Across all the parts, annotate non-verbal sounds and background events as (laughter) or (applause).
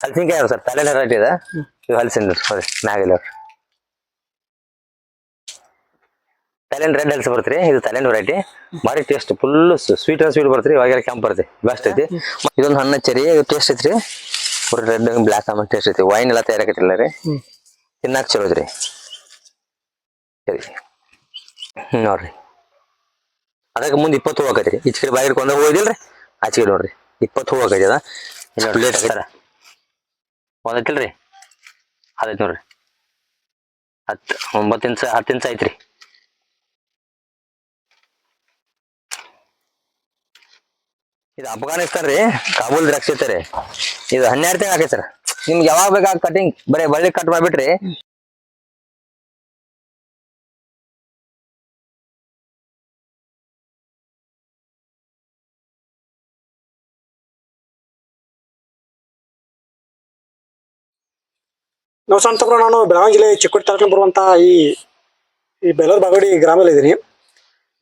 ಹಲಸಿನಕಾಯಿ sir. ತಲೆ variety ಇದೆ. ಇವು ಹಲಸಿನ ಸರಿ ಮ್ಯಾಗಿಲ್ಲ ತಲೆನ್ ರೆಡ್ ಹಲ್ಸ್ ಬರ್ತೀರಿ ಇದು ತಲೆನ್ ವೆರೈಟಿ ಭಾರಿ ಟೇಸ್ಟ್ ಫುಲ್ ಸ್ವೀಟ್ ಸ್ವೀಟ್ ಬರ್ತೀರಿ ಇವಾಗೆಲ್ಲ ಕೆಂಪ್ ಬರ್ತೀವಿ ಬೆಸ್ಟ್ ಐತಿ. ಇದೊಂದು ಹಣ್ಣು ಚೆರಿ ಟೇಸ್ಟ್ ಐತ್ರಿ. ಪೂರ ರೆಡ್ ಬ್ಲ್ಯಾಕ್ ಆಮೇಲೆ ಟೇಸ್ಟ್ ಐತಿ. ವೈನ್ ಎಲ್ಲ ತಯಾರಾಕೈತಿಲ್ಲ ರೀ. ತಿನ್ನಾಕ ಚಲೋ ಐತ್ರಿ. ಸರಿ. ನೋಡ್ರಿ. ಅದಕ್ಕೆ ಮುಂದೆ ಇಪ್ಪತ್ತು ಹೂ ರೀ ಈಚೆ ಕಡೆ ಬಾಯಿ ಹಿಡ್ಕೊಂಡ ಹೂ ರೀ ಆಚೆ ಕಡೆ ನೋಡ್ರಿ. ಇಪ್ಪತ್ತು ಹೂವು ಆಕೈತಿ ಅದ. ಲೇಟ್ ಹಾಕ್ತಾರ ಒಂದೈತಿಲ್ರಿ ಅದೈತಿ ನೋಡ್ರಿ ಹತ್ತು ಒಂಬತ್ತು ಇಂಚ ಹತ್ತು ಇಂಚ ಐತ್ರಿ. ಇದು ಅಫ್ಘಾನಿಸ್ತಾನ ರೀ ಕಾಬೂಲ್ ದ್ರಾಕ್ಷಿ ಐತೆ ರೀ. ಇದು ಹನ್ನೆರಡು ತಿಂಗಳು ಹಾಕೈತೆ ಸರ್ ನಿಮ್ಗೆ ಯಾವಾಗ ಬೇಕಾಗ ಕಟಿಂಗ್, ಬರೀ ಬಳ್ಳಿ ಕಟ್ ಮಾಡ್ಬಿಟ್ರಿ. ನಾವು ಸಂತಪುರ ನಾನು ಬೆಳಗಾವಿ ಜಿಲ್ಲೆ ಚಿಕ್ಕೋಡಿ ತಾಲೂಕಿನ ಬರುವಂತ ಈ ಈ ಬೆಲ್ಲೂರು ಬಾಗಡಿ ಗ್ರಾಮದಲ್ಲಿ ಇದ್ದೀನಿ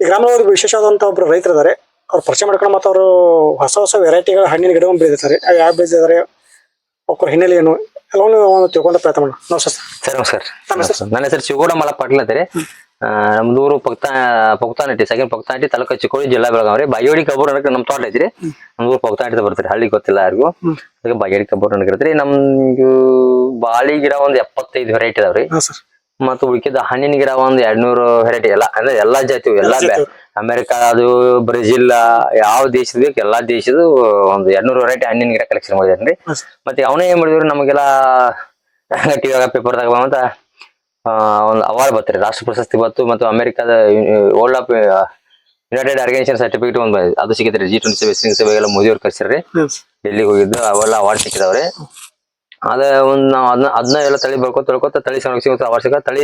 ಈ ಗ್ರಾಮದಲ್ಲಿ ವಿಶೇಷವಾದಂತಹ ವಿಶೇಷವಾದಂಥ ಒಬ್ರು ರೈತರು ಇದ್ದಾರೆ ಅವ್ರು ಪರಿಚಯ ಮಾಡ್ಕೊಂಡು ಮತ್ತು ಅವರು ಹೊಸ ಹೊಸ ವೆರೈಟಿಗಳ ಹಣ್ಣಿನ ಗಿಡವನ್ನು ಬೆಳೆದಿರ್ತಾರೆ. ಅವು ಯಾವ ಬೆಳೆದಿದ್ದಾರೆ ಅವ್ರ ಹಿನ್ನೆಲೆ ಏನು ಎಲ್ಲವನ್ನು ತಿಳ್ಕೊಂಡ ಪ್ರಯತ್ನ ಮಾಡೋಣ. ನಮಸ್ತೆ ಸರ್. ನಮಸ್ಕಾರ? ನನ್ನ ಹೆಸರು ಶಿವಗೌಡ ಮಲ ಪಾಟೀಲ್ ಪಕ್ತ ಪಕ್ತಾನಟ್ಟಿ ಸೆಕೆಂಡ್ ಪಕ್ತಾನಟ್ಟಿ ತಾಲೂಕು ಚಿಕ್ಕೋಳಿ ಜಿಲ್ಲಾ ಬೆಳಗಾವ್ರಿ ರೀ ಬಾಯೋಡಿ ಕಬ್ಬೂರ್ ಅನ್ನಕ್ಕೆ ನಮ್ಮ ತೋಟ ಐತ್ರಿ. ನಮ್ದೂರು ಪಕ್ತಾನಟ್ಟಿ ಬರ್ತೀರಿ ಹಳ್ಳಿ ಗೊತ್ತಿಲ್ಲ ಯಾರಿಗೂ. ಅದಕ್ಕೆ ಬಾಯೋಡಿ ಕಬ್ಬೂರ್ ಅನ್ನಕ್ಕೆ ಇರ್ತೀರಿ ನಮ್ದು ಬಾಳಿ ಗಿಡ ಒಂದ್ ಎಪ್ಪತ್ತೈದು ವೆರೈಟಿ ಅದಾವ್ರಿ. ಮತ್ತು ಉಳಿಕಿದ ಹಣ್ಣಿನ ಗಿಡ ಒಂದ್ ಎರಡ್ನೂರು ವೆರೈಟಿ ಎಲ್ಲ ಅಂದ್ರೆ ಎಲ್ಲಾ ಜಾತಿ ಎಲ್ಲಾ. ಅಮೆರಿಕ ಅದು ಬ್ರೆಜಿಲ್ ಯಾವ ದೇಶದ ಬೇಕು ಎಲ್ಲಾ ದೇಶದ ಒಂದು ಎರಡ್ನೂರು ವೆರೈಟಿ ಹಣ್ಣಿನ ಗಿಡ ಕಲೆಕ್ಷನ್ ಮಾಡಿದ್ರಿ ಮತ್ತೆ ಅವನೇ ಏನ್ ಮಾಡಿದ್ರು ನಮಗೆಲ್ಲ ಟಿವಿಯಾಗ ಪೇಪರ್ದಾಗ ಬಂತ ಒಂದು ಅವಾರ್ಡ್ ಬರ್ತಾರೆ ರಾಷ್ಟ್ರ ಪ್ರಶಸ್ತಿ ಬತ್ತು ಮತ್ತು ಅಮೆರಿಕದ world of united organisation certificate ಒಂದು ಬಂದಿದೆ. ಅದು ಸಿಗುತ್ತೆ ಜಿ ಟ್ವೆಂಟಿ ಸೆವೆನ್ ಸಭೆಗೆಲ್ಲ ಮೋದಿ ಅವ್ರು ಕರ್ಸಿರ್ರಿ. ಹಾಂ ಸರ್ ಡೆಲ್ಲಿಗೆ ಹೋಗಿದ್ದು ಅವೆಲ್ಲ ಅವಾರ್ಡ್ ಸಿಕ್ಕಿದವ್ರಿ. ಅದ ಒಂದ್ ನಾವ್ ಅದನ್ನ ಅದನ್ನ ಎಲ್ಲ ತಳಿ ಬರ್ಕೋ ತೊಳ್ಕೊತ ತಳಿ ಸಂರಕ್ಷಣೆ ಅವಶ್ಯಕ ತಳಿ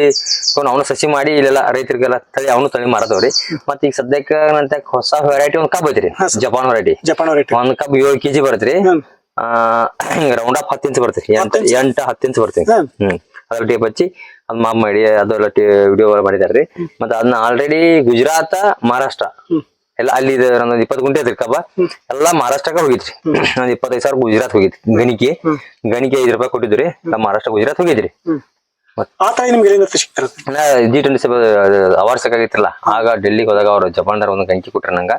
ಅವನು ಸಸಿ ಮಾಡಿ ಇಲ್ಲೆಲ್ಲ ರೈತರಿಗೆಲ್ಲ ತಳಿ ಅವನು ತಳಿ ಮಾರದವ್ರಿ. ಮತ್ತೆ ಈಗ ಸದ್ಯಕ್ಕೆ ನಂತ ಹೊಸ ವೆರೈಟಿ ಒಂದ್ ಕಬ್ ಐತ್ರಿ. ಜಪಾನ್ ವೆರೈಟಿ ಜಪಾನ್ ವೆರೈಟಿ ಒಂದ್ ಕಬ್ ಏಳು ಕೆಜಿ ಬರ್ತೀರಿ. ಆ ರೌಂಡ್ ಆಫ್ ಹತ್ತು ಇಂಚ್ ಬರ್ತೈತಿ ಎಂಟ್ ಹತ್ತು ಇಂಚ್? ಎಂಟ ಹತ್ತು ಇಂಚ್ ಬರ್ತೈತಿ ಹ್ಮ್. ಟೇಪ್ ಹಚ್ಚಿ ಅದ್ ಮಾಮ್ ಮಾಡಿ ಅದೆಲ್ಲ ವಿಡಿಯೋ ಮಾಡಿದಾರ್ರಿ. ಮತ್ತೆ ಅದನ್ನ ಆಲ್ರೆಡಿ ಗುಜರಾತ್ ಮಹಾರಾಷ್ಟ್ರ. ಎಲ್ಲ ಅಲ್ಲಿ ನನ್ನೊಂದ್ ಇಪ್ಪತ್ತು ಗುಂಟೆ ಐತ್ರಿ ಕಬ್ಬ. ಎಲ್ಲಾ ಮಹಾರಾಷ್ಟ್ರಕ್ಕೆ ಹೋಗಿದ್ರಿ. ಒಂದ್ (clears throat) ಇಪ್ಪತ್ತೈದು ಸಾವಿರ ಗುಜರಾತ್ ಹೋಗಿದ್ರಿ. ಗಣಿಕೆ. ಗಣಿಕೆ ಐದು ರೂಪಾಯಿ ಕೊಟ್ಟಿದ್ರಿ ನಮ್ಮ ಮಹಾರಾಷ್ಟ್ರ ಗುಜರಾತ್ ಹೋಗಿದ್ರಿ. ಜಿ ಟ್ವೆಂಟಿ ಸಭೆ ಅವಾರ್ಡ್ ಸಾಕಾಗಿತ್ತಲ್ಲ ಆಗ ಡೆಲ್ಲಿಗೆ ಹೋದಾಗ ಅವ್ರು ಜಪಾನ್ದಾರ ಒಂದು ಗಂಕಿ ಕೊಟ್ರ ನಂಗ.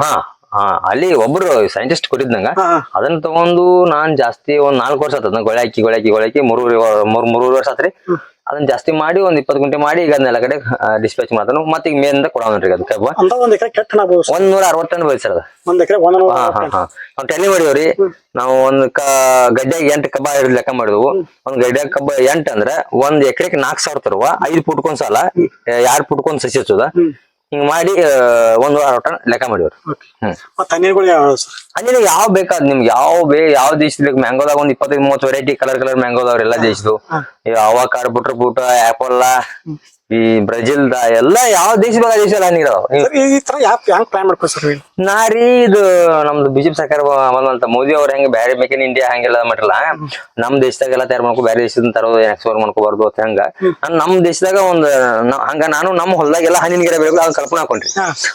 ಹಾ. ಹಾ ಅಲ್ಲಿ ಒಬ್ರು ಸೈಂಟಿಸ್ಟ್ ಕೊಟ್ಟಿದ್ನಂಗ. ಅದನ್ನ ತಗೊಂಡು ನಾನ್ ಜಾಸ್ತಿ ಒಂದ್ ನಾಲ್ಕು ವರ್ಷ ಆತದ ಗೊಳೆ ಹಾಕಿ ಗೊಳೆ ಹಾಕಿ ಗೊಳೆ ಹಾಕಿ ಮೂರು ಮೂರ್ ಮೂರು ವರ್ಷ ಆತ್ರಿ. ಅದನ್ನ ಜಾಸ್ತಿ ಮಾಡಿ ಒಂದ್ ಇಪ್ಪತ್ತು ಗುಂಟೆ ಮಾಡಿ ಈಗ ಅದನ್ನೆಲ್ಲ ಕಡೆ ಡಿಸ್ಪ್ಯಾಚ್ ಮಾಡ್ತಾನು. ಮತ್ತೆ ಈಗ ಮೇಲಿಂದ ಕೊಡೋನ್ರಿ ಅದು ಕಬ್ಬ ಒಂದ್ ಸರ್ ನೂರ ಅರವತ್ತು ಟನ್ ಹಾ. ಹಾ ನಾವ್ ಟೆಲಿ ಮಾಡಿವ್ರಿ. ನಾವು ಒಂದ್ ಕ ಗಡ್ಡೆಗೆ ಎಂಟ್ ಕಬ್ಬ ಲೆಕ್ಕ ಮಾಡಿದ್ವು. ಒಂದ್ ಗಡ್ಡೆಗೆ ಕಬ್ಬ ಎಂಟ್ ಅಂದ್ರ ಒಂದ್ ಎಕರೆಗೆ ನಾಲ್ಕ್ ಸಾವಿರ ತರುವ. ಐದ್ ಪುಟ್ಕೊಂಡ್ ಸಾಲ. ಯಾರ್ ಪುಟ್ಕೊಂಡ್ ಸಸಿ ಹಚ್ಚುದ. ಹಿಂಗ್ ಮಾಡಿ ಒಂದ್ ವಾರ ಹೊಟ್ಟ ಟನ್ ಲೆಕ್ಕ ಮಾಡಿವ್ರಿ. ಮತ್ತೆ ಹಣ್ಣಿನಗಳು ಯಾವ ಸರ್? ಅಲ್ಲಿ ಯಾವ ಬೇಕಾದ್ ನಿಮ್ಗೆ ಯಾವ ಬೇ ಯಾವ ದೇಶದ ಬೇಕು ಮ್ಯಾಂಗೋದಾಗ ಒಂದ್ ಇಪ್ಪತ್ತೈದು ಮೂವತ್ತು ವೆರೈಟಿ ಕಲರ್ ಕಲರ್ ಮ್ಯಾಂಗೋ ಅದಾವ್ರಿ ಎಲ್ಲಾ ದೇಶದ್ದು. ಕಾರ್ ಬಿಟ್ರ ಬೂಟ ಆಪಲ್ ಈ ಬ್ರೆಜಿಲ್ ದ ಎಲ್ಲಾ ಯಾವ ದೇಶದಾಗ ದೇಶ ಹಣ್ಣಿಗಳು ಸರ್ ಈ ತರ ಯಾವ ಹೆಂಗ್ ಪ್ಲಾನ್ ಮಾಡ್ಕೊ ಸರ್ ನೀವು ನಾರಿ ಇದು ನಮ್ದು ಬಿಜೆಪಿ ಸರ್ಕಾರ ಬಂದಂತ ಮೋದಿ ಅವ್ರ ಹೆಂಗ್ ಬ್ಯಾರೆ ಮೇಕ್ ಇನ್ ಇಂಡಿಯಾ ಹಂಗೆಲ್ಲ ಮಾಡಿರಲ್ಲ ನಮ್ ದೇಶದಾಗೆಲ್ಲ ತಯಾರು ಮಾಡ್ಕೊ ಬ್ಯಾರೆ ದೇಶದಿಂದ ತರೋದು ಎಕ್ಸ್ಪೋರ್ಟ್ ಮಾಡ್ಕೋಬಾರ್ದು ಅಂತ ಹಂಗ ನಮ್ ದೇಶದಾಗ ಒಂದ್ ಹಂಗ ನಾನು ನಮ್ಮ ಹೊಲದಾಗೆಲ್ಲ ಹಣ್ಣಿನ ಗಿಡ ಬೆಳೆಗಳು ಅದನ್ನ ಕಲ್ಪನಾ ಹಾಕೊಂಡ್ರಿ.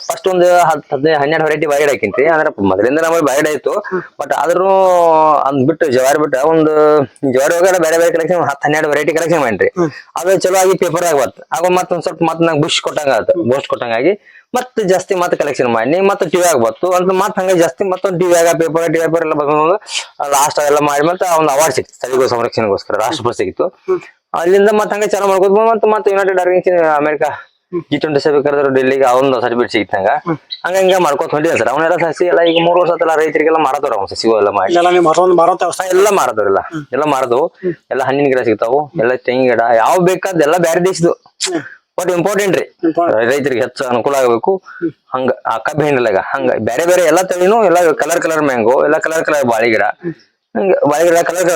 ಫಸ್ಟ್ ಒಂದು ಹದಿನೈದು ಹನ್ನೆರಡು ವೆರೈಟಿ ಬಾಯಿಡ್ ಹಾಕಿನ್ರಿ ಅಂದ್ರೆ ಮೊದಲಿಂದ ನಮಗೆ ಬಾಯಿಡ್ ಆಯ್ತು. ಬಟ್ ಆದ್ರೂ ಅದ್ ಬಿಟ್ಟು ಜವಾರಿ ಬಿಟ್ಟು ಒಂದು ಜವಾರಿ ಹೋಗಲ್ಲ ಬೇರೆ ಬೇರೆ ಕಲೆಕ್ಷನ್ ಹತ್ತು ಹನ್ನೆರಡು ವೆರೈಟಿ ಕಲೆಕ್ಷನ್ ಮಾಡ್ರಿ ಅದು ಚಲೋ ಆಗಿ ಪೇಪರ್ ಆಗಿ ಆಗ ಮತ್ತೊಂದ್ ಸ್ವಲ್ಪ ಮತ್ತ ನಂಗೆ ಬುಷ್ ಕೊಟ್ಟಂಗ ಆಯ್ತು ಬೂಸ್ಟ್ ಕೊಟ್ಟಂಗಾಗಿ ಮತ್ತೆ ಜಾಸ್ತಿ ಮತ್ತೆ ಕಲೆಕ್ಷನ್ ಮಾಡಿ, ಮತ್ತೆ ಟಿವಿ ಆಗ್ಬತ್ತು ಅಂತ ಮತ್ತೆ ಹಂಗೆ ಜಾಸ್ತಿ ಮತ್ತೊಂದು ಟಿವಿ ಆಗ ಪೇಪರ್ ಟಿವಿ ಪೇಪರ್ ಎಲ್ಲ ಬಂದು ಲಾಸ್ಟ್ ಎಲ್ಲ ಮಾಡಿ ಮತ್ತೆ ಒಂದು ಅವಾರ್ಡ್ ಸಿಕ್ತು ಸ್ಥಳೀಯ ಸಂರಕ್ಷಣೆಗೋಸ್ಕರ, ರಾಷ್ಟ್ರಪತಿ ಸಿಕ್ತು ಅಲ್ಲಿಂದ ಮತ್ತೆ ಹಂಗೆ ಚಾಲ ಮಾಡ್ಕೋದು ಮತ್ತೆ ಮತ್ತೆ ಯುನೈಟೆಡ್ ಅರ್ಗಿಂಗ್ ಅಮೆರಿಕ ಜಿ ಟ್ವೆಂಟಿ ಸಭೆ ಕರೆದ್ರು ಡೆಲ್ಲಿಗೆ ಅವನ ಸರ್ಟಿಫಿಕೇಟ್ ಸಿಕ್ತಂಗ ಹಂಗ ಹಿಂಗ ಮಾಡ್ಕೊತ ಹೊಂಟಿದ್ದೆ ಸರ್ ಅವನ್ನೆಲ್ಲ ಸಸಿ ಎಲ್ಲ ಈಗ ಮೂರು ವರ್ಷ ಆತಲ್ಲ ರೈತರಿಗೆಲ್ಲ ಮಾರದವ್ರ ಅವ್ನು ಸಸಿ ಎಲ್ಲ ಮಾಡಿ. ಇಲ್ಲೆಲ್ಲ ನೀವು ಮಾರೋದು ಮಾರೋಂತ ಅವಸ್ಥೆ. ಎಲ್ಲ ಮಾರದವ್ರೆಲ್ಲ ಎಲ್ಲ. ಎಲ್ಲ ಹಣ್ಣಿನ ಗಿಡ ಸಿಗ್ತಾವು. ಎಲ್ಲ ತೆಂಗಿನ ಗಿಡ. ಯಾವ ಬೇಕಾದ ಎಲ್ಲ ಬೇರೆ ದೇಶದ್ದು. ಬಟ್ ಇಂಪಾರ್ಟೆಂಟ್ ರೀ. ರೈತರಿಗೆ ಹೆಚ್ಚು ಅನುಕೂಲ ಆಗಬೇಕು. ಹಂಗ ಆ ಕಬ್ಬಿ ಹಿಂಡಲಾಗ ಹಂಗ ಬೇರೆ ಬೇರೆ ಎಲ್ಲಾ ತಳಿನೂ ಎಲ್ಲ ಕಲರ್ ಕಲರ್ ಮ್ಯಾಂಗೋ ಎಲ್ಲ ಕಲರ್ ಕಲರ್ ಬಾಳಿ ಗಿಡ. ಕಲರ್ ಕಲರ್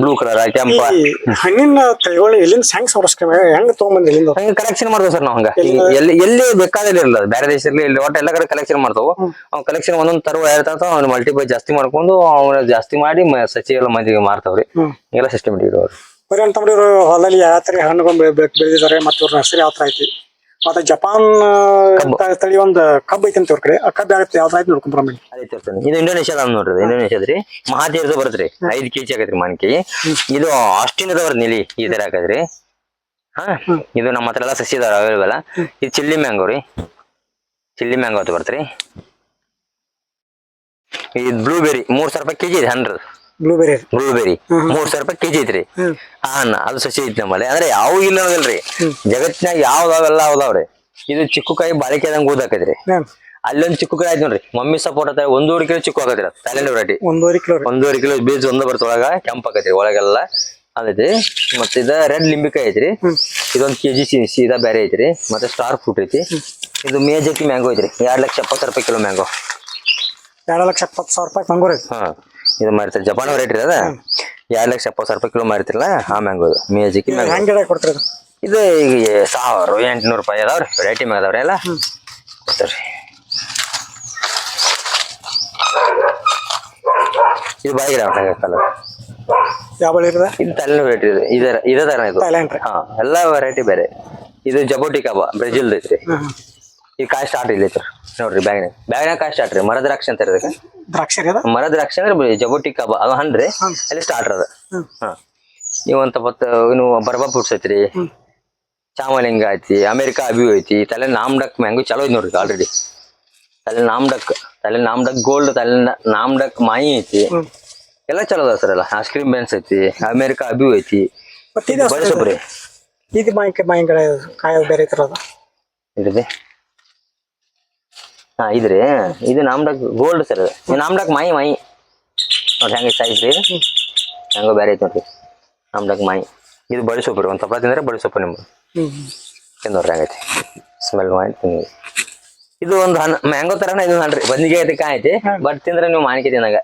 ಬ್ಲೂ ಕಲರ್ ಕೆಂಪ. ಈ ಹಣ್ಣಿನ ತಳಿಗಳು ಎಲ್ಲಿಂದ ಹೆಂಗ್ ಸಂರಕ್ಷಣೆ ಹೆಂಗ್ ತಗೊಂಬಂದ್ ಇಲ್ಲಿಂದ ಹಂಗ ಕಲೆಕ್ಷನ್ ಮಾಡ್ತೇವೆ ಸರ್ ನಾವು ಹಂಗ. ಎಲ್ಲಿ ಎಲ್ಲಿ ಬೇಕಾದಲ್ಲಿ ಇರಲ್ಲ ಬೇರೆ ದೇಶದಲ್ಲಿ ಇಲ್ಲಿ ಒಟ್ಟು ಎಲ್ಲ ಕಡೆ ಕಲೆಕ್ಷನ್ ಮಾಡ್ತಾವು. ಅವ್ನ ಕಲೆಕ್ಷನ್ ಒಂದೊಂದ್ ತರುವ ಇರ್ತಾವ ಅವ್ನ ಮಲ್ಟಿಪೈ ಜಾಸ್ತಿ ಮಾಡ್ಕೊಂಡು ಅವನ ಜಾಸ್ತಿ ಮಾಡಿ ಮ- ಸಸಿ ಎಲ್ಲ ಮಂದಿಗೆ ಮಾರ್ತಾವ್ರಿ. ಎಲ್ಲ ಸಿಸ್ಟಮ್ ಇಡೋರು ಬರೀ ಅಂತಂದ್ರೆ ಹೊಲದಲ್ಲಿ ಯಾವ ತರ ಹಣ್ಣು ಬೆಳೆ ಬೆಳೆ- ಬೆಳೆದಿದ್ದಾರೆ ಮತ್ತೆ ಇವ್ರ ನರ್ಸರಿ ಯಾವ ತರ ಐತಿ? ಮತ್ತೆ ಜಪಾನ್ ತಳಿ ಒಂದು ಕಬ್ಬ ಐತಿ ಅಂತ ಕಡೆ ಆ ಕಬ್ಬ ಯಾವ್ದು ಯಾವ್ದು ಆಯ್ತು ನೋಡ್ಕೊಂಡ್ ಬರೋಣ ಅದೇ ಇದು ಇಂಡೋನೇಷ್ಯಾದ ನೋಡ್ರಿ. ಇಂಡೋನೇಷ್ಯಾದ್ರಿ ಮಹಾತೀರ್ಥ ಬರುತ್ರಿ. ಐದ್ ಕೆಜಿ ಆಗತ್ರಿ ಮಾನಕಿ. ಇದು ಆಸ್ಟಿನ್ ಅದ ನಿಲಿ ಈ ತರ ಹಾಕದ್ರಿ. ಹಾ? ಇದು ನಮ್ಮ ಹತ್ರ ಎಲ್ಲ ಸಸಿ ಇದಾವ ಅವೈಲೇಬಲ್ ಇದು ಚಿಲ್ಲಿ ಮ್ಯಾಂಗೋ ರೀ. ಚಿಲ್ಲಿ ಮ್ಯಾಂಗೋ ಅಂತ ಬರ್ತ್ರಿ. ಇದು ಬ್ಲೂಬೆರಿ ಮೂರ್ ಸಾವಿರ ರೂಪಾಯಿ ಕೆಜಿ ಇದೆ ಹಂಡ್ರೆಡ್. ಬ್ಲೂಬೆರಿ ಬ್ಲೂಬೆರಿ ಮೂರ್ ಸಾವಿರ ರೂಪಾಯಿ ಕೆಜಿ ಐತ್ರಿ. ಹಣ್ಣ ಹಾ ಅದು ಸಸಿ ಐತಿ ನಮ್ಮಲ್ಲಿ. ಅಂದ್ರೆ ಯಾವ ಇಲ್ಲ ಅನ್ನೋದಲ್ರಿ. ಜಗತ್ತಿನಾಗ ಯಾವ್ದಾವೆಲ್ಲ ಅದಾವ್ರಿ. ಇದು ಚಿಕ್ಕು ಕಾಯಿ ಬಾಳಿಕೆದಂಗ್ ಊದಾಕೈತ್ರಿ ಅಲ್ಲೊಂದು ಚಿಕ್ಕು ಕಾಯಿ ಆಯ್ತು ನೋಡ್ರಿ. ಮಮ್ಮಿ ಸಪೋರ್ಟ್ ಆತ. ಒಂದೂವರೆ ಕಿಲೋ ಚಿಕ್ಕ ಆಗತ್ರಿ ಥೈಲ್ಯಾಂಡ್ ವೆರೈಟಿ ಒಂದೂವರೆ ಕಿಲೋ ರೀ. ಒಂದೂವರೆ ಕಿಲೋ ಬೀಜ ಒಂದ ಬರ್ತ ಒಳಗ ಕೆಂಪ್ ಆಕೈತ್ರಿ ಒಳಗೆಲ್ಲ. ಅದೈತಿ ಮತ್ತೆ ಇದ ರೆಡ್ ಲಿಂಬಿಕಾಯಿ ಐತ್ರಿ. ಇದೊಂದ್ ಕೆಜಿ ಸೀದಾ ಬೇರೆ ಐತ್ರಿ. ಮತ್ತೆ ಸ್ಟಾರ್ ಫ್ರೂಟ್ ಐತಿ. ಇದು ಮೇಜಕಿ ಮ್ಯಾಂಗೋ ಐತ್ರಿ. ಎರಡ್ ಲಕ್ಷ ಎಪ್ಪತ್ತು ರೂಪಾಯಿ ಕಿಲೋ ಮ್ಯಾಂಗೋ. ಎರಡು ಲಕ್ಷ ಎಪ್ಪತ್ತು ಸಾವಿರ ರೂಪಾಯಿ ಮ್ಯಾಂಗೋ ಐತಿ ಹಾ. ಇದು ಮಾರಿರ್ತಾರೆ. ಜಪಾನ್ ವೆರೈಟಿ ಅದ? ಎರಡು ಲಕ್ಷ ಎಪ್ಪತ್ತು ಸಾವಿರ ರೂಪಾಯಿ ಕಿಲೋ ಮಾರಿತಿರಲ್ಲ ಆ ಮ್ಯಾಂಗೋ ಇದು. ಮೇಜಕಿ ಮ್ಯಾಂಗೋ. ಹೆಂಗ್ ಗಿಡ ಕೊಡ್ತೀರಿ ಇದು ಈಗ ಸಾವಿರ ಎಂಟುನೂರು ರೂಪಾಯಿ ಅದಾವ್ರಿ. ವೆರೈಟಿ ಮ್ಯಾಗ ಅದಾವ್ರಿ ಎಲ್ಲ. ಕೊಡ್ತಾರ್ರಿ. ಇದು ಬಾಯಿ ಗಿಡ ಕಲರ್ ಯಾವ ಬಳಿ ಇರದ ಇದು ತಲೆನೋ ವೆರೈಟಿ ಇದೆ. ಇದರ ಇದೇ ತರ ಇದು. ಥೈಲ್ಯಾಂಡ್ ರೀ. ಹಾ ಎಲ್ಲಾ ವೆರೈಟಿ ಬೇರೆ. ಇದು ಜಬೋಟಿ ಕಬಾ ಬ್ರೆಜಿಲ್ ಐತ್ರಿ. ಈ ಕಾಯಿ ಸ್ಟಾರ್ಟ್ ಇಲ್ಲ ಐತ್ರಿ. ನೋಡ್ರಿ ಬ್ಯಾಗ್ನಾಗ ಬ್ಯಾಗ್ನಾಗ ಕಾಯಿ ಸ್ಟಾರ್ಟ್ ರೀ. ಮರದ ದ್ರಾಕ್ಷಿ ಅಂತ ಇದಕ್ಕೆ. ದ್ರಾಕ್ಷಿ ರೀ ಅದ? ಮರದ ದ್ರಾಕ್ಷಿ ಅಂದ್ರೆ ಜಬೋಟಿ ಕಬಾ ಅದು ಹಣ್ರಿ ಅಲ್ಲಿ ಸ್ಟಾರ್ಟರ್ ಅದ. ನೀವಂತ ಮತ್ತ ಇನ್ನು ಬರ್ಬಾ ಫ್ರೂಟ್ಸ್ ಐತ್ರಿ. ಚಾಮಲಿಂಗ ಐತಿ ಅಮೆರಿಕಾ ಅಬಿ ಐತಿ ತಲೆ ನಾಮ್ಡಕ್ ಮ್ಯಾಂಗೋ ಚಲೋ ಐತಿ ನೋಡ್ರಿ ಆಲ್ರೆಡಿ ತಲೆ ನಾಮ್ಡಕ್ ತಲೆ ನಾಮ್ಡಕ್ ಗೋಲ್ಡ್ ತಲೆ ನಾಮ್ಡಕ್ ಮಾಯಿ ಐತಿ. ಎಲ್ಲ ಚಲೋ ಅದ ಸರ್ ಎಲ್ಲ. ಐಸ್ ಕ್ರೀಮ್ ಬೆನ್ಸ್ ಐತಿ ಅಮೆರಿಕಾ ಅಭಿ ಐತಿ. ಇದು ಮಾಯಿ ಮಾಯಿ ಕಾಯಿ ಬೇರೆ ಅದು? ಇದ್ರಿ ಹಾ ಇದ್ರಿ. ಇದು ನಾಮ್ಡಕ್ ಗೋಲ್ಡ್ ಸರ್ ಇದು ನಮ್ಡಕ್ ಮೈ ಮೈ. ನೋಡ್ರಿ ಹೆಂಗೆ ಸೈಜ್ ರೀ ಹೆಂಗೋ ಬೇರೆ ಐತಿ ನೋಡ್ರಿ. ನಾಮ್ಡಕ್ ಮೈ. ಇದು ಬಳಿ ಸೊಪ್ಪು ರೀ. ಒಂದು ತಪ್ಪ ತಿಂದ್ರೆ ಬಳಿ ಸೊಪ್ಪು ನಿಮ್ಗೆ ತಿಂದವ್ರಿ ಹೆಂಗೈತಿ. ಸ್ಮೆಲ್ ಮಾಡಿ ತಿನ್ನಿ. ಇದು ಒಂದು ಹಣ್ಣು ಮ್ಯಾಂಗೋ ತರನ ಇದು ಹಣ್ಣ್ರಿ ಬಂದಿಗೆ ಐತಿ ಕಾಯಿ ಐತಿ. ಬಟ್ ತಿಂದ್ರೆ ನೀವು ಮಾನಿಕೆ ತಿನ್ನಾಗ.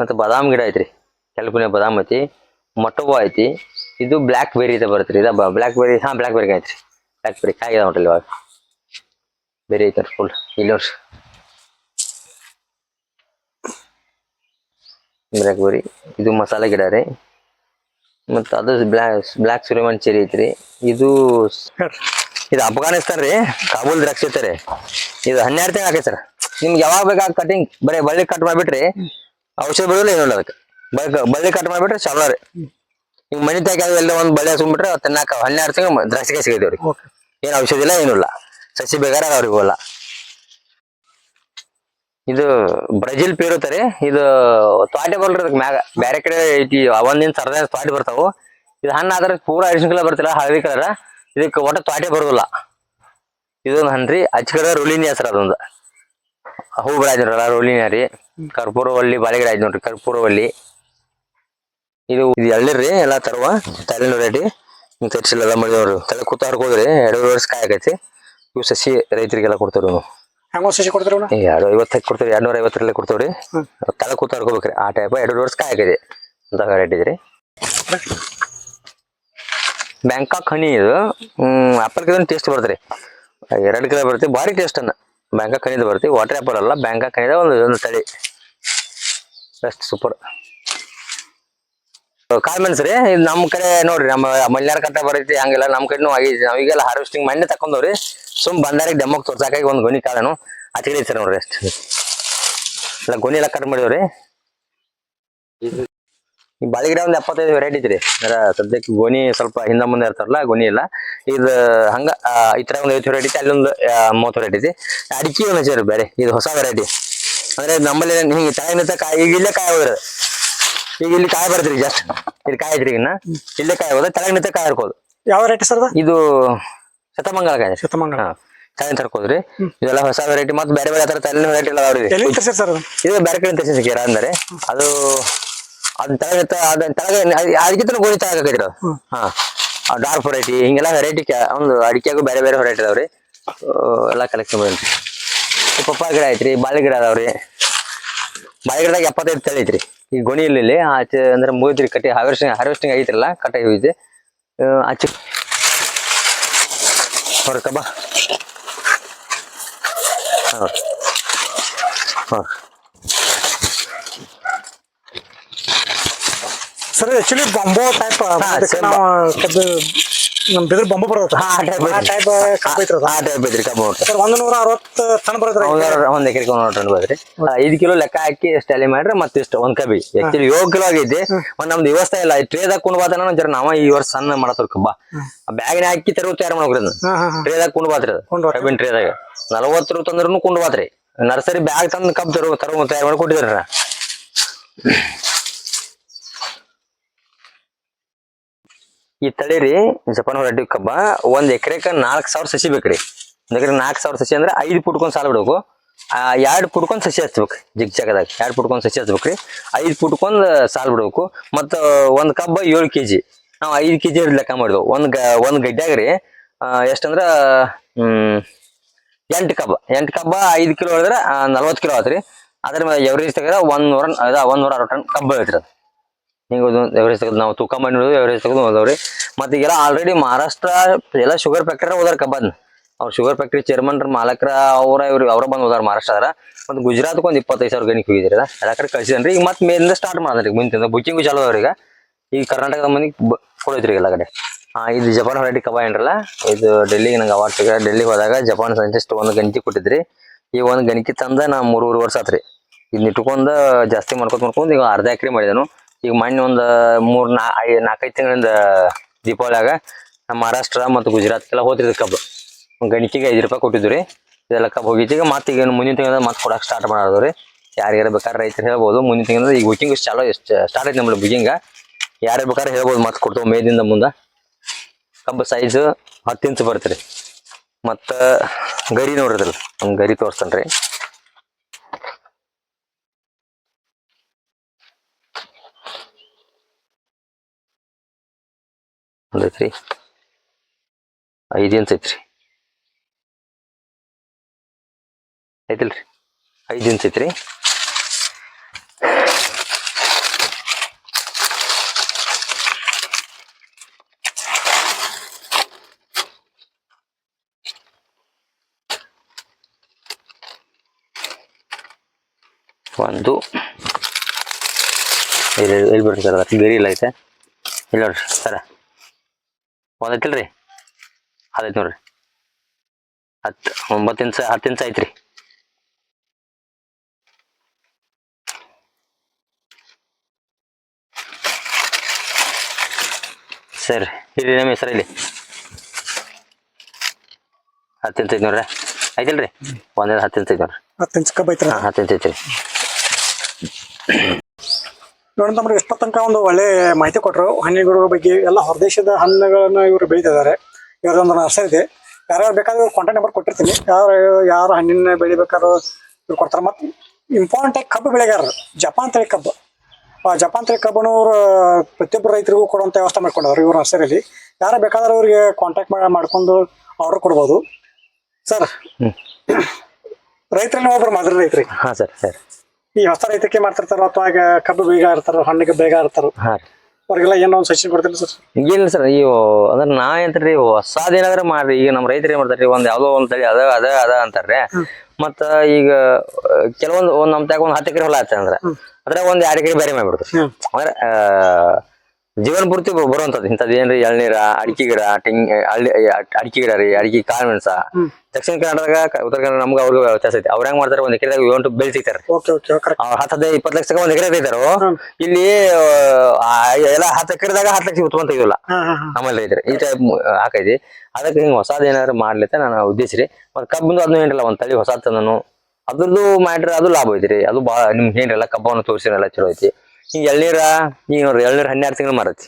ಮತ್ತೆ ಬಾದಾಮ್ ಗಿಡ ಐತ್ರಿ. ಕೆಲ್ಪುನೇ ಬಾದಾಮ್ ಐತಿ. ಮೊಟ್ಟಗೋ ಐತಿ. ಇದು ಬ್ಲ್ಯಾಕ್ ಬೆರಿ ಇದೆ ಬರುತ್ತೆ ಇದು ಬ್ಲ್ಯಾಕ್ ಬೆರಿ ಹಾ ಬ್ಲ್ಯಾಕ್ ಬೆರಿ ಐತ್ರಿ. ಬ್ಲ್ಯಾಕ್ ಬೆರಿ ಕಾಯಿ ನೋಡ್ರಿ ಇವಾಗ. ಬೆರಿ ಐತೆ ಫುಲ್ ಇಲ್ಲಿ ನೋಡ್ರಿ ಬ್ಲ್ಯಾಕ್ ಬೆರಿ. ಇದು ಮಸಾಲೆ ಗಿಡ ರೀ. ಮತ್ತು ಅದು ಬ್ಲ್ಯಾಕ್ ಬ್ಲ್ಯಾಕ್ ಸುರಿಮನ್ ಚೆರಿ ಐತ್ರಿ. ಇದು ಇದು ಅಫ್ಘಾನಿಸ್ತಾನ್ ರೀ. ಕಾಬೂಲ್ ದ್ರಾಕ್ಷಿ ಐತೆ ಇದು ಹನ್ನೆರಡು ತಿಂಗಳು ಹಾಕೈತೆ ಸರ್. ನಿಮ್ಗೆ ಯಾವಾಗ ಬೇಕಾಗ ಕಟಿಂಗ್ ಬರೀ ಬಳ್ಳಿ ಕಟ್ ಮಾಡಿಬಿಟ್ರಿ. ಔಷಧ ಬಿಡೋಲ್ಲ ಏನು ಅದಕ್ಕೆ. ಬಳ್ಳಿ ಕಟ್ ಮಾಡಿಬಿಟ್ರೆ ಚಲೋ ರೀ. ಈಗ ಮನೆ ತಾಗಿ ಎಲ್ಲ ಒಂದು ಬಳ್ಳಿ ಹಸ್ಕೊಂಡ್ಬಿಟ್ರೆ ತಿನ್ನಾಕ ಹನ್ನೆರಡು ತಿಂಗಳು ದ್ರಾಕ್ಷಿಗೆ ಸಿಗೈತೆ ರೀ ಏನು ಔಷಧ ಇಲ್ಲ ಏನಿಲ್ಲ. ಸಸಿ ಬೇಕಾರೆ ಅವ್ರಿಗೆ ಹೋಗಲ್ಲ. ಇದು ಬ್ರೆಜಿಲ್ ಪೇರುತ್ತಾರೆ ಇದು ತ್ವಾಟೆ ಬಲ್ರಿ ಅದಕ್ಕೆ ಮ್ಯಾಗ. ಬೇರೆ ಕಡೆ ಐತಿ ಒಂದಿನ ಸರದ ತ್ವಾಟೆ ಬರ್ತಾವು. ಇದು ಹಣ್ಣು ಆದ್ರೆ ಪೂರ ಅರಿಶಿನ ಕಲರ್ ಬರ್ತಿಲ್ಲ, ಹಳದಿ ಕಲರ್. ಇದಕ್ಕೆ ಒಟ್ಟು ತ್ವಾಟೆ ಬರೋದಿಲ್ಲ. ಇದೊಂದು ಹನ್ರಿ ಅಚ್ಚ ಕಡೆ ರುಲಿನಿ ಹೆಸರು ಅದೊಂದು. ಹೂ ನೋಡ್ರಲ್ಲ ರುಲಿನಿ ರೀ. ಕರ್ಪೂರವಳ್ಳಿ ಬಾಳೆ ಬಾಳೆಗಿಡ ಆಯ್ತು ನೋಡ್ರಿ ಕರ್ಪೂರವಲ್ಲಿ ಇದು ಇದು ಎಳ್ಳಿರ್ರಿ ಎಲ್ಲ ತರುವ. ತಲೆ ರೆಡಿ. ತರಿಸಿಲ್ಲ, ಎಲ್ಲ ಮಾಡಿದವ್ರು. ತಲೆ ಕೂತ ಹರ್ಕೋದ್ರಿ ಎರಡು ವರ್ಷ ಕಾಯಿ ಆಗೈತಿ ಇವು ಸಸಿ ರೈತರಿಗೆಲ್ಲ ಕೊಡ್ತೇವೆ ನಾವು. ಹೆಂಗೋ ಸಸಿ ಕೊಡ್ತೀರಿ ಏ ಎರಡು ಐವತ್ತಕ್ಕೆ ಕೊಡ್ತೀವಿ ಎರಡ್ನೂರ ಐವತ್ತರಲ್ಲೇ ಕೊಡ್ತೇವ್ರಿ. ಹ್ಮ್. ತಲೆ ಕೂತ ಹರ್ಕೋಬೇಕ್ರಿ ಆ ಟೈಪ್ ಎರಡು ವರ್ಷ ಕಾಯಾಗಿದೆ ಅಂತ ವೆರೈಟಿ ಇದ್ರಿ. ಬ್ಯಾಂಕಾಕ್ ಹನಿ ಇದು. ಕಿಂತ ಟೇಸ್ಟ್ ಬರ್ತದೆ ಎರಡು ಕಿಲೋ ಬರುತ್ತೆ ಭಾರಿ ಟೇಸ್ಟ್ ಅನ್ನ. ಬ್ಯಾಂಕಾಕ್ ಹನಿದು ಬರುತ್ತೆ ವಾಟರ್ ಆಪಲ್ ಅಲ್ಲ ಬ್ಯಾಂಕಾಕ್ ಹನಿದ ಒಂದು ಒಂದು ತಳಿ. ಬೆಸ್ಟ್ ಸೂಪರ್ ಮೆಣಸು ರೀ. ಇದು ನಮ್ಮ ಕಡೆ ನೋಡ್ರಿ ನಮ್ಮ ಮಲ್ಯಾರ ಕಟ್ಟ ಬರೈತಿ ಹಂಗಿಲ್ಲ ನಮ್ಮ ಕಡೆನೂ ಆಗಿ ನಾವೀಗೆಲ್ಲ ಹಾರ್ವೆಸ್ಟಿಂಗ್ ಮಣ್ಣೆ ತಕೊಂಡವ್ರಿ ಸುಮ್ ಬಂದಾರಿಗೆ ಡೆಮೋಕ್ ತೋರ್ಸಾಕಾಗಿ ಒಂದು ಗೊನಿ ಕಾಲನು ಅತಿಗೆ ಸರ್ ನೋಡ್ರಿ ಅಷ್ಟು. ಗೊನಿ ಎಲ್ಲ ಕಟ್ ಮಾಡಿದ್ರಿ ಈ ಬಾಳಿಗಿಡ ಒಂದ್ ಎಪ್ಪತ್ತೈದು ವೆರೈಟಿ ಐತ್ರಿ. ಅದರ ಸದ್ಯಕ್ಕೆ ಗೋಣಿ ಸ್ವಲ್ಪ ಹಿಂದ ಮುಂದೆ ಇರ್ತಾರಲ್ಲ ಗೋನಿ ಇಲ್ಲ. ಇದು ಹಂಗ ಈ ತರ ಒಂದು ಐವತ್ತು ವೆರೈಟಿ ಐತಿ ಅಲ್ಲೊಂದು ಮೂವತ್ತು ವೆರೈಟಿ ಐತಿ ಅಡಿಕೆ ಒಂದು ಹಚ್ಚಿರಿ ಬೇರೆ ಇದು ಹೊಸ ವೆರೈಟಿ ಅಂದ್ರೆ ನಮ್ಮಲ್ಲಿ ಹಿಂಗೆ ಮತ್ತೆ ಕಾಯಿ ಈಗ ಇಲ್ಲೇ ಕಾಯಿ ಹೋದ್ರ ಈಗ ಇಲ್ಲಿ ಕಾಯಿ ಬರ್ತೀರಿ ಜಸ್ಟ್ ಇಲ್ಲಿ ಕಾಯಿ ಐತ್ರಿ ಇನ್ನ. ಇಲ್ಲೇ ಕಾಯಿ ಹೋದ ತಳಗಿನ ಕಾಯಿ ಹರ್ಕೋದು. ಯಾವ ರೇಟ್ ಸರ್ ಇದು ಶತಮಂಗಲ ಕಾಯಿ ಶತಮಂಗಲ. ಕಾಯಿ ತರ್ಕೋದ್ರಿ. ಇದೆಲ್ಲ ಹೊಸ ವೆರೈಟಿ ಮತ್ತೆ ಬೇರೆ ಬೇರೆ ತರ ತಲೆ ವೆರೈಟಿ ಎಲ್ಲ ಅವ್ರಿ ಎಲ್ಲಿ ಸರ್ ಇದು ಬೇರೆ ಕಡೆ ತರಿಸಿ ಸಿಕ್ಕಿರ ಅಂದ್ರೆ. ಅದು ಅದ್ ತಳಗ ಅದ ತಳಗ ಅದಕ್ಕಿಂತ ಗೋಣಿ ತಳಗ ಹಾ ಡಾರ್ಕ್ ವೆರೈಟಿ ಹಿಂಗೆಲ್ಲ ವೆರೈಟಿ ಒಂದು ಅಡಿಕೆಗೂ ಬೇರೆ ಬೇರೆ ವೆರೈಟಿ ಅದಾವ್ರಿ. ಎಲ್ಲ ಕಲೆಕ್ಷನ್ ಬಂದ್ರಿ ಪಪ್ಪಾಯ ಗಿಡ ಐತ್ರಿ ಬಾಳೆ ಗಿಡ ಅದಾವ್ರಿ. ಬಾಳೆ ಗಿಡದಾಗ ಎಪ್ಪತ್ತೈದು ತಳಿ ಐತ್ರಿ. ಈ ಗೊಣಿ ಇಲ್ಲಿ ಆಚೆ ಅಂದ್ರೆ ಮುಗಿದ್ರಿ ಕಟ್ಟಿ ಹಾರ್ವೆಸ್ಟಿಂಗ್ ಹಾರ್ವೆಸ್ಟಿಂಗ್ ಐತ್ರಲ್ಲ ಕಟ್ಟಾಗಿ ಹೋಗಿದ್ದೆ. ಆಚೆ ನೋಡ್ರಿ ಕಬ್ಬ ಹಾ ಹಾ ಸರ್ ಆಕ್ಚುಲಿ ಬಾಂಬೋ ಟೈಪ್ ಕದ್ದು ನಮ್ ಬಿದ್ರ ಬೊಂಬ ಬರೋದು. ಹಾ, ಆ type ಆ ಟೈಪ್ ಕಬ್ಬು ಐತ್ರಿ ಆ ಟೈಪ್ ಐತ್ರಿ ಕಬ್ಬು ನೋಡ್ರಿ ಸರ್ ಒಂದ್ ನೂರ ಅರವತ್ತು ಟನ್ ಬರೋದ್ರಿ ಒಂದ್ ಒಂದ್ ಎಕರೆಗೆ ಒಂದ್ ಟನ್ ಬದ್ರಿ ಐದ್ ಕಿಲೋ ಲೆಕ್ಕ ಹಾಕಿ ಸ್ಟಾಲಿ ಮಾಡ್ರಿ ಮತ್ತೆ ಇಷ್ಟ ಒಂದ್ ಕಬಿ. ಆಕ್ಚುಲಿ ಯೋಗ ಕಿಲೋ ಆಗೈತಿ ಒಂದ್ ನಮ್ದು ವ್ಯವಸ್ಥೆ ಇಲ್ಲ. ಟ್ರೇದಾಗ ಕುಂಡ್ ಬಾತನ ಜರ ನಾವ ಈ ವರ್ಷ ಸಣ್ಣ ಮಾಡತ್ತವ್ರ ಕಬ್ಬ ಬ್ಯಾಗ್ ಹಾಕಿ ತರ ತಯಾರು ಮಾಡ್ಬೇಕ್ರಿ ಅದನ್ನ. ಹಾ ಹಾ ಟ್ರೇದಾಗ ಕುಂಡ್ ಬಾತ್ರಿ ಅದು. ಕುಂಡ್ ಬಾತ್. ಕಬ್ಬಿನ ಟ್ರೇದಾಗ ನಲವತ್ತು ರೂಪಾಯಿ ತಂದ್ರೂ ಕುಂಡ್ಬಾತ್ರಿ ನರ್ಸರಿ ಬ್ಯಾಗ್ ತಂದ್ ಕಬ್ ತರ ತರ ತಯಾರು ಮಾಡಿ ಕೊಟ್ಟಿದ್ರಿ ಈ ತಳಿರಿ ಜಪಾನ್ ರೆಡ್ಡಿ ಕಬ್ಬ, ಒಂದ್ ಎಕರೆಕ ನಾಲ್ಕ್ ಸಾವಿರ ಸಸಿ ಬೇಕ್ರಿ. ಒಂದ್ ಎಕರೆ ನಾಲ್ಕ್ ಸಾವಿರ ಸಸಿ ಅಂದ್ರೆ ಐದು ಪುಟ್ಕೊಂಡ್ ಸಾಲ ಬಿಡ್ಬೇಕು. ಆ, ಎರಡ್ ಪುಟ್ಕೊಂಡ್ ಸಸಿ ಹಚ್ಬೇಕು ಜಿಗ್ ಜಾಗದಾಗ. ಎರಡು ಪುಟ್ಕೊಂಡ್ ಸಸಿ ಹಚ್ಬೇಕ್ರಿ. ಐದು ಪುಟ್ಕೊಂಡ್ ಸಾಲ್ ಬಿಡ್ಬೇಕು. ಮತ್ತ ಒಂದ್ ಕಬ್ಬ ಏಳು ಕೆಜಿ. ನಾವು ಐದ್ ಕೆಜಿ ಲೆಕ್ಕ ಮಾಡಿದ್ವು. ಒಂದ್ ಗ, ಒಂದ್ ಗಡ್ಡ್ಯಾಗ್ರಿ ಎಷ್ಟಂದ್ರ, ಹ್ಮ್, ಎಂಟು ಕಬ್ಬ. ಎಂಟು ಕಬ್ಬ ಐದು ಕಿಲೋ ಹೇಳಿದ್ರೆ ನಲ್ವತ್ತು ಕಿಲೋ ಆತ್ರಿ. ಅದ್ರ ಮೇಲೆ ಎವರೇಜ್ ತೆಗೆದ್ರೆ ಒಂದ್ ನೂರ, ಅದ ಒಂದ್ ನೂರ ಅರವತ್ತು ಟನ್ ಕಬ್ಬ ಬೆಳಿತಿರ ಹಿಂಗ ಎವರೇಜ್ ತೆಗೆದು ನಾವು ತೂಕ ಮಾಡಿ ನೋಡಿದ್ವಿ ಎವರೇಜ್ ತೆಗೆದು ಹೋದವ್ರಿ ಮತ್ತೆ ಈಗೆಲ್ಲ ಆಲ್ರೆಡಿ ಮಹಾರಾಷ್ಟ್ರ ಎಲ್ಲ ಶುಗರ್ ಫ್ಯಾಕ್ಟರಿ ಹೋದಾರ ಕಬ್ಬನ್ ಅವ್ರು ಶುಗರ್ ಫ್ಯಾಕ್ಟರಿ ಚೇರ್ಮನ್ ಮಾಲಕರ ಅವ್ರ ಇವ್ರು ಅವ್ರ ಬಂದ್ ಹೋದಾರ ಮಹಾರಾಷ್ಟ್ರದಾರ ಮತ್ತೆ ಗುಜರಾತ್ ಒಂದ್ ಇಪ್ಪತ್ತೈದು ಸಾವಿರ ಗಣಿಗೆ ಹೋಗಿದ್ರಿ ಎಲ್ಲ ಕಡೆ ಕಳ್ಸಿದ್ರಿ ಈಗ ಮತ್ತೆ ಮೇಲಿಂದ ಸ್ಟಾರ್ಟ್ ಮಾಡಿದ್ರಿ ಮುಂದಿನ ಬುಕ್ಕಿಂಗು ಚಾಲು ಅವ್ರಿಗೆ ಈಗ ಕರ್ನಾಟಕದ ಮಂದಿಗೆ ಕೊಡೋದ್ರಿ ಎಲ್ಲ ಕಡೆ. ಇದು ಜಪಾನ್ ವೆರೈಟಿ ಕಬಾ ಏನ್ರಲ್ಲ ಇದು ಡೆಲ್ಲಿಗೆ ನಂಗೆ ಅವಾರ್ಡ್ ಸಿಗ ಡೆಲ್ಲಿ ಹೋದಾಗ ಜಪಾನ್ ಸೈಂಟಿಸ್ಟ್ ಒಂದು ಗಣಿಕೆ ಕೊಟ್ಟಿದ್ರಿ. ಈ ಒಂದು ಗಣಿಕೆ ತಂದ ನಾ ಮೂರುವರೆ ವರ್ಷ ಆತ್ರಿ. ಇದನ್ನ ಇಟ್ಕೊಂಡ್ ಜಾಸ್ತಿ ಮಾಡ್ಕೊತ ಮಾಡ್ಕೊಂಡು ಈಗ ಅರ್ಧ ಎಕರೆ ಮಾಡಿದನು. ಈಗ ಮೊನ್ನೆ ಒಂದು ಮೂರ್ ನಾ ನಾಲ್ಕೈದು ತಿಂಗಳಿಂದ ದೀಪಾವಳಿಯಾಗ ನಮ್ಮ ಮಹಾರಾಷ್ಟ್ರ ಮತ್ತು ಗುಜರಾತ್ಗೆಲ್ಲ ಹೋದ್ರಿ ಕಬ್ಬು. ಗಣಿಕೆಗೆ ಐದು ರೂಪಾಯಿ ಕೊಟ್ಟಿದ್ವಿ ರೀ. ಇದೆಲ್ಲ ಕಬ್ಬು ಹೋಗಿತ್ತು ಈಗ ಮತ್ತೆ ಈಗ ಮುಂದಿನ ತಿಂಗಳ ಮತ್ತೆ ಕೊಡಕ್ಕೆ ಸ್ಟಾರ್ಟ್ ಮಾಡೋದು ರೀ. ಯಾರಿಗಾರ ಬೇಕಾದ್ರೆ ರೈತರು ಹೇಳ್ಬೋದು. ಮುಂದಿನ ತಿಂಗಳ ಈಗ ಬುಕಿಂಗ್ ಚಾಲೋ ಸ್ಟಾರ್ಟ್ ಐತೆ ನಮ್ಮಲ್ಲಿ ಬುಕಿಂಗ ಯಾರು ಬೇಕಾದ್ರೆ ಹೇಳ್ಬೋದು ಮತ್ತೆ ಕೊಡ್ತೇವೆ ಮೇದಿಂದ ಮುಂದೆ. ಕಬ್ಬು ಸೈಜ್ ಹತ್ತು ಇಂಚ್ ಬರ್ತೀರಿ ಮತ್ತು, ಗರಿ ನೋಡಿದ್ರಲ್ಲ ಒಂದು ಗರಿ ತೋರಿಸ್ತೇನೆ ರೀ ಒಂದೈತ್ರಿ. ಐದು ಇಂಚ್ ಐತ್ರಿ. ಐತಿಲ್ರಿ? ಐದು ಇಂಚ್ ಐತ್ರಿ. ಒಂದು. ಇಲ್ಲಿ ಇಲ್ಲಿ ಬಿಡ್ರಿ ಸರ್ ಇಲ್ಲ ಐತೆ. ಇಲ್ಲ ನೋಡ್ರಿ, ಸರ. ಒಂದು ಐತಿಲ್ರಿ ಅದೈತಿ ನೋಡ್ರಿ ಹತ್ತು ಒಂಬತ್ತು ಇಂಚ ಹತ್ತು ಇಂಚ ಐತ್ರಿ. ಸರಿ ಇಲ್ಲಿ ನಮ್ಮ ಹೆಸರು ಇಲ್ಲಿ ಹತ್ತು ಇಂಚ ಐತಿ ನೋಡ್ರಿ ಐತಿಲ್ರಿ? ಒಂದೇ ಹತ್ತು ಇಂಚ ಐತಿ ನೋಡ್ರಿ ಹತ್ತು ಇಂಚ ಕಬ್ಬು ಐತ್ರಿ. ಹತ್ತು ಇಂಚ್ ಐತ್ರಿ. ನೋಡಿ ನಮ್ಗೆ ಎಷ್ಟೋ ತನಕ ಒಂದು ಒಳ್ಳೆ ಮಾಹಿತಿ ಕೊಟ್ಟರು ಹಣ್ಣುಗಳ ಬಗ್ಗೆ ಎಲ್ಲ ಹೊರದೇಶದ ಹಣ್ಣುಗಳನ್ನು ಇವರು ಬೆಳೀತಿದ್ದಾರೆ. ಇವ್ರದೊಂದು ನರ್ಸರಿ ಇದೆ. ಯಾರ್ಯಾರು ಬೇಕಾದ್ರೆ ಕಾಂಟ್ಯಾಕ್ಟ್ ನಂಬರ್ ಕೊಟ್ಟಿರ್ತೀನಿ. ಯಾರು ಯಾರು ಹಣ್ಣಿನ ಬೆಳಿಬೇಕಾದ್ರು ಇವ್ರು ಕೊಡ್ತಾರೆ. ಮತ್ತು ಇಂಪಾರ್ಟೆಂಟ್ ಕಬ್ಬು ಬೆಳೆಗಾರರು ಜಪಾನ್ ತಳಿ ಕಬ್ಬು. ಆ ಜಪಾನ್ ತಳಿ ಕಬ್ಬನ್ನು ಅವರು ಪ್ರತಿಯೊಬ್ಬರು ರೈತರಿಗೂ ಕೊಡುವಂಥ ವ್ಯವಸ್ಥೆ ಮಾಡ್ಕೊಂಡವ್ರು ಇವ್ರ ನರ್ಸರಿಯಲ್ಲಿ. ಯಾರು ಬೇಕಾದ್ರೆ ಅವ್ರಿಗೆ ಕಾಂಟ್ಯಾಕ್ಟ್ ಮಾಡಿ ಮಾಡ್ಕೊಂಡು ಆರ್ಡರ್ ಕೊಡ್ಬೋದು. ಸರ್. ರೈತರಲ್ಲಿ ಒಬ್ರು ಮಾದರಿ ರೈತರಿಗೆ ಹಾಂ ಸರ್ ಸರಿ. ಈ ಹೊಸ ರೈತಕ್ಕೆ ಮಾಡ್ತಿರ್ತಾರ ಅಥವಾ ಈಗ ಕಬ್ಬು ಬೇಗ ಇರ್ತಾರ ಹಣ್ಣಿಗೆ ಬೇಗ ಇರ್ತಾರ? ಹಾಂ. ರೀ ಅವ್ರಿಗೆಲ್ಲ ಏನೋ ಒಂದು ಸಜೆಷನ್ ಕೊಡ್ತೀನಿ ಸರ್ ಇಲ್ಲ ಸರ್ ಇವು ಅಂದ್ರೆ ನಾ ಎಂತ್ರಿ ಹೊಸಾದೇನಾದ್ರೆ ಮಾಡ್ರಿ ಈಗ ನಮ್ಮ ರೈತರು ಏನ್ ಮಾಡ್ತಾರ್ರಿ ಒಂದ್ ಯಾವ್ದೋ ಒಂದ್ ತಳಿ ಅದ ಅದ ಅದ ಅಂತಾರ್ರಿ. ಮತ್ತ ಈಗ ಕೆಲವೊಂದು ಒಂದ್ ನಮ್ ತಾಗ ಒಂದ್ ಹತ್ತು ಎಕರೆ ಹೊಲ ಆಯ್ತು ಅಂದ್ರೆ ಅದ್ರಾಗ ಒಂದ್ ಎರಡು ಎಕರೆ ಬೇರೆ ಮಾಡ್ಬಿಡ್ತಾರೆ. ಅಂದ್ರೆ ಆ, ಜೀವನ ಪೂರ್ತಿ ಬರುವಂತದ್ದು. ಇಂಥದ್ದು ಏನ್ರಿ? ಎಳ್ನೀರ ಅಡಿಕೆ ಗಿಡ ತೆಂಗ್ ಹಳ್ಳಿ ಅಡಿಕೆ ಗಿಡ ರೀ ಅಡಿಕೆ ಕಾಳು ಮೆಣಸ. ದಕ್ಷಿಣ ಕನ್ನಡದಾಗ ಉತ್ತರ ಕನ್ನಡ ನಮ್ಗೆ ಅವ್ರಿಗೆ ವ್ಯತ್ಯಾಸ ಐತಿ. ಅವ್ರ ಹೆಂಗ್ ಮಾಡ್ತಾರೆ? ಒಂದ್ ಎಕರೆದಾಗ ಏಳು ಬೆಳೆ ಸಿಗ್ತಾರೆ. ಓಕೆ ಓಕೆ ಕರೆಕ್ಟ್ ಅವ್ರ ಹತ್ತು ಹದಿನೈದು ಇಪ್ಪತ್ತು ಲಕ್ಷ ಒಂದ್ ಎಕರೆ ತೆಗಿತಾರೋ ಇಲ್ಲಿ ಎಲ್ಲ ಹತ್ತು ಎಕರೆದಾಗ ಹತ್ತು ಲಕ್ಷ ಉತ್ಪನ್ನ ಹಾಂ ನಮ್ಮಲ್ಲಿ ರೈತರು ಈ ಟೈಪ್ ಹಾಕೈತಿ. ಅದಕ್ಕೆ ಹಿಂಗೆ ಹೊಸದ ಏನಾದ್ರು ಮಾಡ್ಲಿತ್ತ ನಾನು ಉದ್ದೇಶ ರೀ ಮತ್ತೆ ಕಬ್ಬಿಂದು ಅದನ್ನ ಏನಿಲ್ಲ ಒಂದ್ ತಳಿ ಹೊಸ ತಂದನು. ಅದ್ರದ್ದು ಮಾಡ್ರಿ ಅದು ಲಾಭ ಐತ್ರಿ. ಅದು ಬಾ ನಿಮ್ಗೆ ಏನಿಲ್ಲ ಕಬ್ಬವನ್ನು ತೋರಿಸಿರಲ್ಲ ಚಲೋ ಐತಿ. ಈಗ ಎಳ್ನೀರ ಈಗ ನೋಡ್ರಿ ಎಳ್ನೀರ್ ಹನ್ನೆರಡು ತಿಂಗಳು ಮಾರತಿ.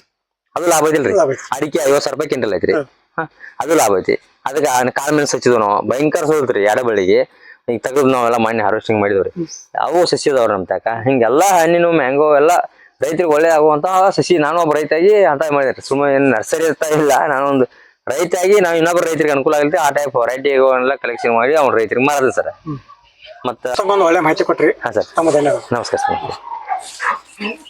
ಅದು ಲಾಭ ಐತಿಲ್ರಿ. ಅಡಿಕೆ ಐವತ್ತು ಸಾವಿರ ರೂಪಾಯಿ ಕಿಂಟಲ್ ಐತ್ರಿ. ಹಾ, ಅದು ಲಾಭ ಐತಿ. ಅದಕ್ಕೆ ಕಾಳು ಮೆಣಸು ಹಚ್ಚಿದ್ವು ನಾವು. ಭಯಂಕರ ಸೋಲ್ತ್ರಿ ಎಡ ಬಳ್ಳಿಗೆ. ಈಗ ತೆಗೆದು ನಾವೆಲ್ಲ ಮಣ್ಣೆ ಹಾರ್ವೆಸ್ಟಿಂಗ್ ಮಾಡಿದ್ವಿ ಅವು ಸಸಿ ಅದಾವ್ರಿ ನಮ್ ತಾಕ. ಹಿಂಗೆಲ್ಲ ಹಣ್ಣಿನ ಮ್ಯಾಂಗೋ ಎಲ್ಲ ರೈತರಿಗೆ ಒಳ್ಳೆ ಆಗುವಂತ ಸಸಿ ನಾನು ಒಬ್ಬ ರೈತಾಗಿ ಅಂತ ಮಾಡಿದ್ರಿ ಸುಮ್ಮನೆ ಏನು ನರ್ಸರಿ ಇರ್ತಾ ಇಲ್ಲ. ನಾನೊಂದು ರೈತಾಗಿ ನಾವು ಇನ್ನೊಬ್ಬರು ರೈತರಿಗೆ ಅನುಕೂಲ ಆಗುತ್ತೆ ಆ ಟೈಪ್ ವೆರೈಟಿ ಎಲ್ಲ ಕಲೆಕ್ಷನ್ ಮಾಡಿ ಅವ್ನ ರೈತರಿಗೆ ಮಾರದು ಸರ್. ಮತ್ತೆ ಒಳ್ಳೆ ಮಾಹಿತಿ ಕೊಟ್ರಿ. ಹಾಂ ಸರ್. ನಮಸ್ಕಾರ ಸರ್. Thank you.